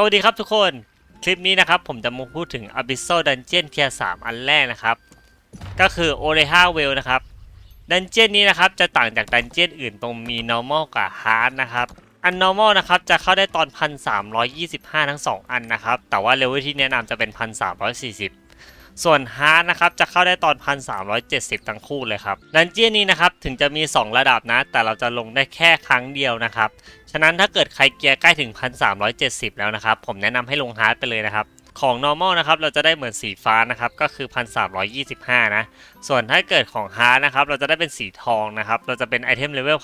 สวัสดีครับทุกคน คลิปนี้นะครับผมจะมาพูดถึง Abyssal Dungeon Tier 3อันแรกนะครับ ก็คือ o r e h a Well นะครับ ดันเจียนนี้นะครับจะต่างจากดันเจียนอื่นตรงมี normal กับ hard นะครับ อัน normal นะครับจะเข้าได้ตอน 1325 ทั้ง 2 อันนะครับ แต่ว่าเลเวลที่แนะนำจะเป็น 1340 ส่วน hard นะครับจะเข้าได้ตอน 1370 ทั้งคู่เลยครับดันเจี้ยนนี้นะครับถึงจะมี 2 ระดับนะ แต่เราจะลงได้แค่ครั้งเดียวนะครับ ฉะนั้นถ้าเกิดใครเกียร์ใกล้ถึง 1370 แล้วนะครับ ผมแนะนำให้ลง hard ไปเลยนะครับของ normal นะครับ เราจะได้เหมือนสีฟ้านะครับ ก็คือ 1325 นะ ส่วนถ้าเกิดของ hard นะครับ เราจะได้เป็นสีทองนะครับ เราจะเป็นไอเทมเลเวล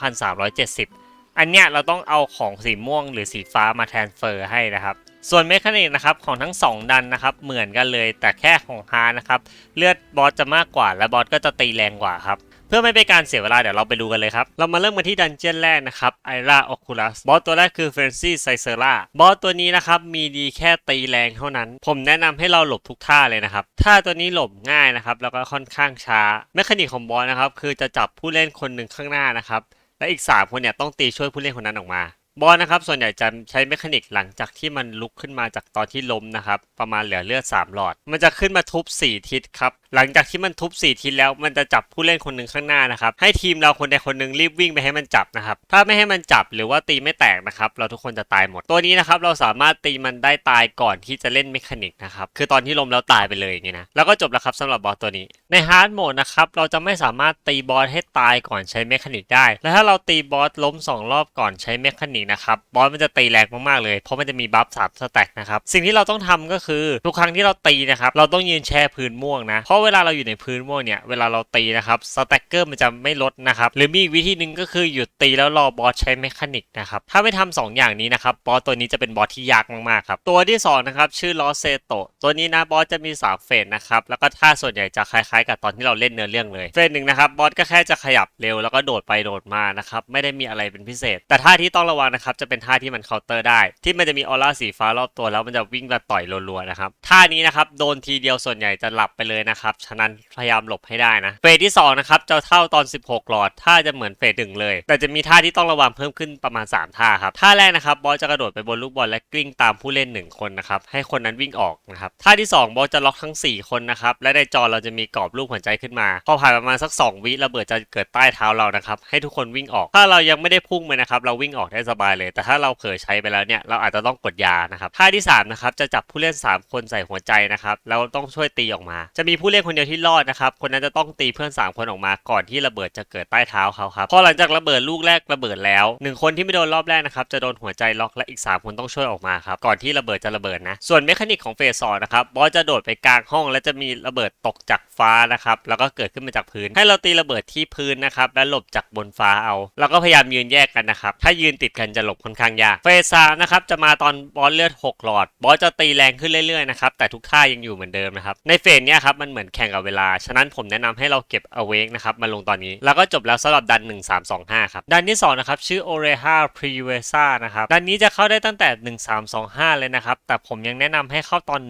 1370 อันเนี้ยเราต้องเอาของสีม่วงหรือสีฟ้ามาแทนเฟอร์ให้นะครับ ส่วนเมคานิกนะครับของทั้ง 2 ดันนะครับเหมือนกันเลยแต่แค่ของ hard นะครับเลือดบอสจะมากกว่าและบอสก็จะตีแรงกว่าครับเพื่อไม่เป็นการเสียเวลาเดี๋ยวเราไปดูกันเลยครับ เรามาเริ่มกันที่ดันเจียนแรกนะครับไอราโอคูลัสบอสตัวแรกคือเฟรนซี่ไซเซอร่าบอสตัวนี้นะครับ มีดีแค่ตีแรงเท่านั้น ผมแนะนำให้เราหลบทุกท่าเลยนะครับท่าตัวนี้หลบง่ายนะครับ แล้วก็ค่อนข้างช้าแมคานิกของบอสนะครับ คือจะจับผู้เล่นคนหนึ่งข้างหน้านะครับและอีก 3 คนเนี่ยต้องตีช่วยผู้เล่นคนนั้นออกมา บอลนะครับส่วนใหญ่จะใช้เมคานิกหลังจากที่มันลุกขึ้นมาจากตอนที่ล้มนะครับ ประมาณเหลือเลือด 3 หลอด มันจะขึ้นมาทุบ 4 ทิศครับ หลังจากที่มันทุบ 4 ทิศแล้วมันจะจับผู้เล่นคนหนึ่งข้างหน้านะครับ ให้ทีมเราคนใดคนหนึ่งรีบวิ่งไปให้มันจับนะครับ ถ้าไม่ให้มันจับหรือว่าตีไม่แตกนะครับ เราทุกคนจะตายหมด ตัวนี้นะครับเราสามารถตีมันได้ตายก่อนที่จะเล่นเมคานิกนะครับ คือตอนที่ล้มแล้วตายไปเลยอย่างนี้นะ แล้วก็จบแล้วครับสำหรับบอสตัวนี้ ในฮาร์ดโหมดนะครับเราจะไม่สามารถตีบอสให้ตายก่อนใช้เมคานิกได้ และถ้าเราตีบอสล้มสองรอบก่อนใช้เมคานิกนะครับบอสมันจะตีแรงมากๆเลย เพราะมันจะมีบัฟสามสแต็กนะครับสิ่งที่เราต้องทำก็คือทุกครั้งที่เราตีนะครับเราต้องยืนแช่พื้นม่วงนะเพราะเวลาเราอยู่ในพื้นม่วงเนี่ยเวลาเราตีนะครับสแต็กเกอร์มันจะไม่ลดนะครับหรือมีอีกวิธีหนึ่งก็คือหยุดตีแล้วรอบอสใช้เมคานิกนะครับถ้าไม่ทำสองอย่างนี้นะครับบอสตัวนี้จะเป็นบอสที่ยากมากๆครับตัวที่สองนะครับชื่อลอเซโตตัวนี้นะบอสจะมีสามเฟสนะครับแล้วก็ท่าส่วนใหญ่จะคล้ายๆ กับตอนที่เราเล่นเนื้อเรื่องเลยเฟสหนึ่งนะครับบอสก็แค่จะขยับเร็วแล้วก็โดดไปโดดมานะครับไม่ได้มีอะไรเป็นพิเศษ แต่ท่าที่ต้องระวังนะครับจะเป็นท่าที่มันเคาน์เตอร์ได้ ที่มันจะมีออร่าสีฟ้ารอบตัวแล้วมันจะวิ่งมาต่อยรัวๆนะครับท่านี้นะครับโดนทีเดียวส่วนใหญ่จะหลับไปเลยนะครับฉะนั้นพยายามหลบให้ได้นะเฟสที่2นะครับจะเท่าตอน 16 หลอดท่าจะเหมือนเฟสหนึ่งเลย แต่จะมีท่าที่ต้องระวังเพิ่มขึ้นประมาณ 3 ท่าครับท่าแรกนะครับบอสจะกระโดดไปบนลูกบอลและกลิ้งตามผู้เล่น 1 คนนะครับให้คนนั้นวิ่งออกนะครับท่าที่ 2 บอสจะล็อกทั้ง 4 คนนะครับและในจอเราจะมีกรอบรูปหัวใจขึ้นมาพอผ่านประมาณสัก 2 วิระเบิดจะเกิดใต้เท้าเรานะครับให้ทุกคนวิ่งออก ถ้าเรายังไม่ได้พุ่งไปนะครับเราวิ่งออกได้สบายเลย แต่ถ้าเราเผลอใช้ไปแล้วเนี่ยเราอาจจะต้องกดยานะครับท่าที่3นะครับจะจับผู้เล่น 3 คนใส่หัวใจนะครับแล้วต้องช่วยตีออกมา จะมีผู้เล่นคนเดียวที่รอดนะครับคนนั้นจะต้องตีเพื่อน 3 คนออกมา ก่อนที่ระเบิดจะเกิดใต้เท้าเขาครับพอหลังจากระเบิดลูกแรกระเบิดแล้วหนึ่งคนที่ไม่โดนรอบแรกนะครับจะโดนหัวใจล็อกและอีก 3 คนต้องช่วยออกมาครับก่อนที่ระเบิดจะระเบิดนะส่วนเมคานิกของเฟสสองนะครับบอสจะโดดไปกลางห้อง และจะมีระเบิดตกจากฟ้านะครับแล้วก็เกิดขึ้นมาจากพื้น ให้เราตีระเบิดที่พื้นนะครับและหลบจากบนฟ้าเอา แล้วก็พยายามยืนแยกกันนะครับถ้ายืนติดกันจะหลบค่อนข้างยากเฟสสามนะครับจะมาตอนบอสเลือด 6 หลอด บอสจะตีแรงขึ้นเรื่อยๆนะครับแต่ทุกท่ายังอยู่เหมือนเดิมนะครับในเฟสเนี้ยครับมันเหมือนแข่งกับเวลา ฉะนั้นผมแนะนำให้เราเก็บ awake นะครับมาลงตอนนี้แล้วก็จบแล้วสำหรับดัน 1325ครับดันที่2นะครับชื่อ Oreha Prevesa นะครับดันนี้จะเข้าได้ตั้งแต่ 1325 เลยนะครับแต่ผมยังแนะนำให้เข้าตอน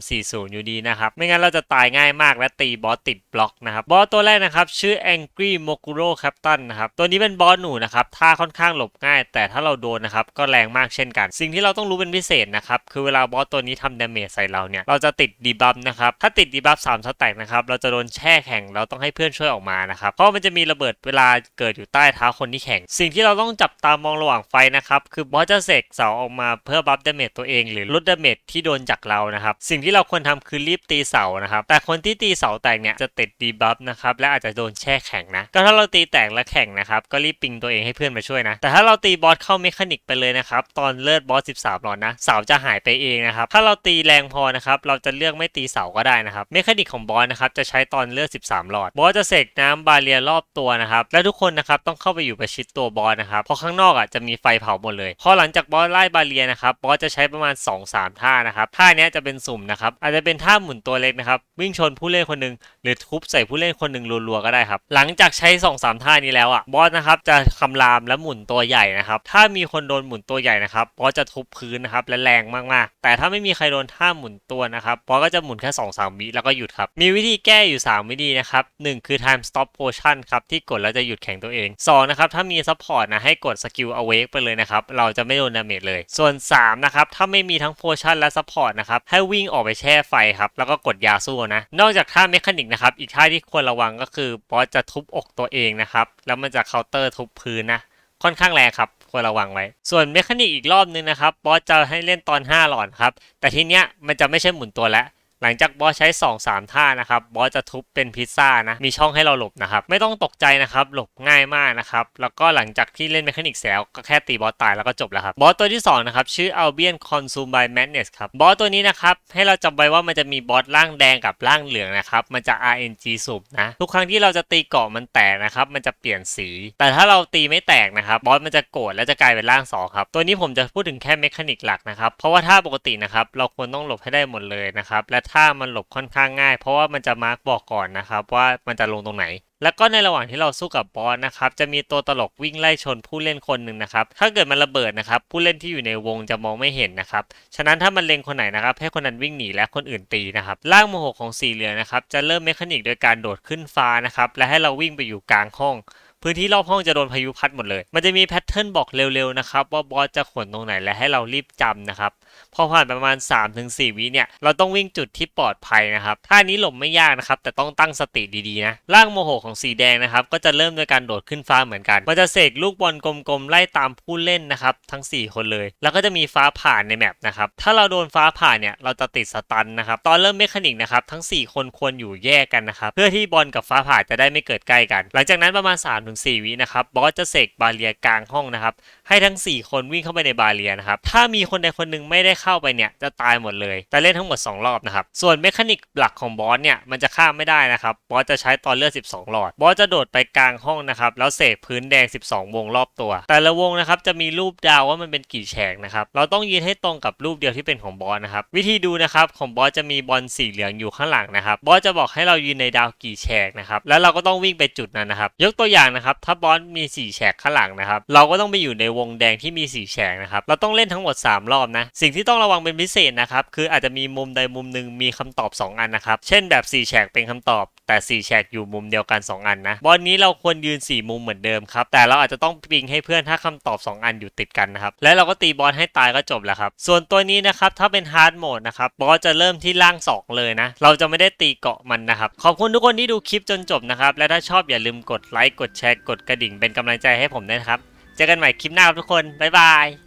1340 อยู่ดีนะครับไม่งั้นเราจะตายง่ายมากและตีบอสติดบล็อกนะครับบอสตัวแรกนะครับชื่อ Angry Mokuro Captain นะครับตัวนี้เป็นบอสหนูนะครับท่าค่อนข้างหลบง่าย แต่ถ้าเราราโดนนะครับก็แรงมากเช่นกัน สิ่งที่เราต้องรู้เป็นพิเศษนะครับคือเวลาบอสตัวนี้ทำดาเมจใส่เราเนี่ยเราจะติดดีบัฟนะครับถ้าติดดีบัฟ3สแต็กนะครับเราจะโดนแช่แข็งเราต้องให้เพื่อนช่วยออกมานะครับเพราะมันจะมีระเบิดเวลาเกิดอยู่ใต้เท้าคนที่แข่งสิ่งที่เราต้องจับตามองระหว่างไฟนะครับคือบอสจะเสกเสาออกมาเพื่อบัฟดาเมจตัวเอง หรือลดดาเมจที่โดนจากเรานะครับสิ่งที่เราควรทำคือรีบตีเสานะครับแต่คนที่ตีเสาแตกเนี่ยจะติดดีบัฟนะครับและอาจจะโดนแช่แข็งนะก็ถ้าเราตีแตกและแข่งนะครับก็รีบปิงตัวเองให้เพื่อนมาช่วยนะแต่ถ้าเราตีบอสเข้าเมคานิกไปเลยนะครับ ตอนเลือดบอส 13หลอดนะเสาจะหายไปเองนะครับ ถ้าเราตีแรงพอนะครับ เราจะเลือกไม่ตีเสาก็ได้นะครับ เมคานิกของบอสนะครับจะใช้ตอนเลือด 13 หลอด บอสจะเสกน้ำบาเรียรอบตัวนะครับ และทุกคนนะครับต้องเข้าไปอยู่ประชิดตัวบอสนะครับ เพราะข้างนอกอะจะมีไฟเผาหมดเลย พอหลังจากบอสไล่บาเรียนะครับ บอสจะใช้ประมาณ 2-3 ท่านะครับ ท่าเนี้ยจะเป็นสุ่มนะครับ อาจจะเป็นท่าหมุนตัวเล็กนะครับ วิ่งชนผู้เล่นคนหนึ่งหรือทุบใส่ผู้เล่นคนหนึ่งรัวๆก็ได้ครับ หลังจากใช้ 2-3 ท่านี้แล้วอะ บอสนะครับจะคำรามและหมุนตัวใหญ่นะครับ ถ้ามีคนโดนหมุนตัวใหญ่นะครับบอจะทุบพื้นนะครับและแรงมากๆ แต่ถ้าไม่มีใครโดนท่าหมุนตัวนะครับบอก็จะหมุนแค่2อสามวิแล้วก็หยุดครับ มีวิธีแก้อยู่ 3 วิธีนะครับหนึ่งคือ time stop potion ครับที่กดแล้วจะหยุดแข่งตัวเอง 2 นะครับ ถ้ามี support นะให้กด skill awake ไปเลยนะครับ เราจะไม่โดนดาเมจเลย ส่วน 3 นะครับ ถ้าไม่มีทั้ง potion และ support นะครับ ให้วิ่งออกไปแช่ไฟครับ แล้วก็กดยาสู้นะ นอกจากท่าเมคานิกนะครับ อีกท่าที่ควรระวังก็คือบอสจะทุบอกตัวเองนะครับ แล้วมันจะเคาน์เตอร์ทุบพื้นนะ ค่อนข้างแรงครับ ควรระวังไว้ ส่วนเมคานิกอีกรอบนึงนะครับบอสจะให้เล่นตอน 5 หลอดครับ แต่ทีเนี้ยมันจะไม่ใช่หมุนตัวแล้ว หลังจากบอสใช้ 2 3 ท่านะครับบอสจะทุบเป็นพิซซ่านะมีช่องให้เราหลบนะครับไม่ต้องตกใจนะครับหลบง่ายมากนะครับแล้วก็หลังจากที่เล่นเมคานิกเสร็จแล้วก็แค่ตีบอสตายแล้วก็จบแล้วครับบอสตัวที่2นะครับชื่อ Albion Consume by Madness ครับบอสตัวนี้นะครับให้เราจำไว้ว่ามันจะมีบอสร่างแดงกับร่างเหลืองนะครับมันจะ RNG สูบนะทุกครั้งที่เราจะตีเกาะมันแตกนะครับมันจะเปลี่ยนสี แต่ถ้าเราตีไม่แตกนะครับบอสมันจะโกรธและจะกลายเป็นร่างสองครับตัวนี้ผมจะพูดถึงแค่เมคานิกหลักนะครับเพราะว่าถ้าปกตินะครับเราควรต้องหลบให้ได้หมดเลยนะครับและถ้ามันหลบค่อนข้างง่าย เพราะว่ามันจะมาร์กบอกก่อนนะครับว่ามันจะลงตรงไหน แล้วก็ในระหว่างที่เราสู้กับบอสนะครับจะมีตัวตลกวิ่งไล่ชนผู้เล่นคนหนึ่งนะครับถ้าเกิดมันระเบิดนะครับผู้เล่นที่อยู่ในวงจะมองไม่เห็นนะครับฉะนั้นถ้ามันเล็งคนไหนนะครับให้คนนั้นวิ่งหนีและคนอื่นตีนะครับร่างโมโหของสีเหลืองนะครับจะเริ่มเมคานิกโดยการโดดขึ้นฟ้านะครับและให้เราวิ่งไปอยู่กลางห้อง พื้นที่รอบห้องจะโดนพายุพัดหมดเลย มันจะมีแพทเทิร์นบอกเร็วๆนะครับว่าบอสจะขนตรงไหนและให้เรารีบจำนะครับพอผ่านประมาณ 3-4 วิเนี่ยเราต้องวิ่งจุดที่ปลอดภัยนะครับท่านี้หลบไม่ยากนะครับแต่ต้องตั้งสติดีๆนะร่างโมโหของสีแดงนะครับก็จะเริ่มโดยการโดดขึ้นฟ้าเหมือนกันมันจะเสกลูกบอลกลมๆไล่ตามผู้เล่นนะครับทั้ง 4 คนเลย แล้วก็จะมีฟ้าผ่านในแมปนะครับถ้าเราโดนฟ้าผ่านเนี่ยเราจะติดสตันนะครับตอนเริ่มเมคานิกนะครับทั้ง 4 คนควรอยู่แยกกันนะครับเพื่อที่บอลกับฟ้าผ่าจะได้ไม่เกิดใกล้กัน หลังจากนั้นประมาณ3-4 วินะครับบอสจะเสกบาเรียกลางห้องนะครับ ให้ทั้ง 4 คนวิ่งเข้าไปในบาเรียนะครับ ถ้ามีคนใดคนหนึ่งไม่ได้เข้าไปเนี่ยจะตายหมดเลย แต่เล่นทั้งหมด 2 รอบนะครับ ส่วนเมคานิกหลักของบอสเนี่ยมันจะข้ามไม่ได้นะครับ บอสจะใช้ตอนเลือด 12 หลอด บอสจะโดดไปกลางห้องนะครับแล้วเสกพื้นแดง 12 วงรอบตัว แต่ละวงนะครับจะมีรูปดาวว่ามันเป็นกี่แฉกนะครับ เราต้องยืนให้ตรงกับรูปเดียวที่เป็นของบอสนะครับ วิธีดูนะครับของบอสจะมีบอลสีเหลืองอยู่ข้างหลังนะครับ บอสจะบอกให้เรายืนในดาวกี่แฉกนะครับ แล้วเราก็ต้องวิ่งไปจุดนั้นนะครับ ยกตัวอย่างนะครับ ถ้าบอสมีสีแฉกข้างหลังนะครับ เราก็ต้องไปอยู่ในวงแดงที่มีสีแฉกนะครับ เราต้องเล่นทั้งหมด 3 รอบนะ สิ่งที่ต้องระวังเป็นพิเศษนะครับ คืออาจจะมีมุมใดมุมหนึ่งมีคำตอบ 2 อันนะครับ เช่นแบบ4แฉกเป็นคำตอบ แต่4แฉกอยู่มุมเดียวกัน 2 อันนะบอลนี้เราควรยืน 4 มุมเหมือนเดิมครับ แต่เราอาจจะต้องปิงให้เพื่อนถ้าคำตอบ 2 อันอยู่ติดกันนะครับ และเราก็ตีบอลให้ตายก็จบแล้วครับ ส่วนตัวนี้นะครับถ้าเป็นฮาร์ดโหมดนะครับบอสจะเริ่มที่ล่าง 2 เลยนะ เราจะไม่ได้ตีเกาะมันนะครับ ขอบคุณทุกคนที่ดูคลิปจนจบนะครับ และถ้าชอบอย่าลืมกดไลค์ กดแชร์ กดกระดิ่งเป็นกำลังใจให้ผมด้วยนะครับ เจอกันใหม่คลิปหน้าครับทุกคนบ๊ายบาย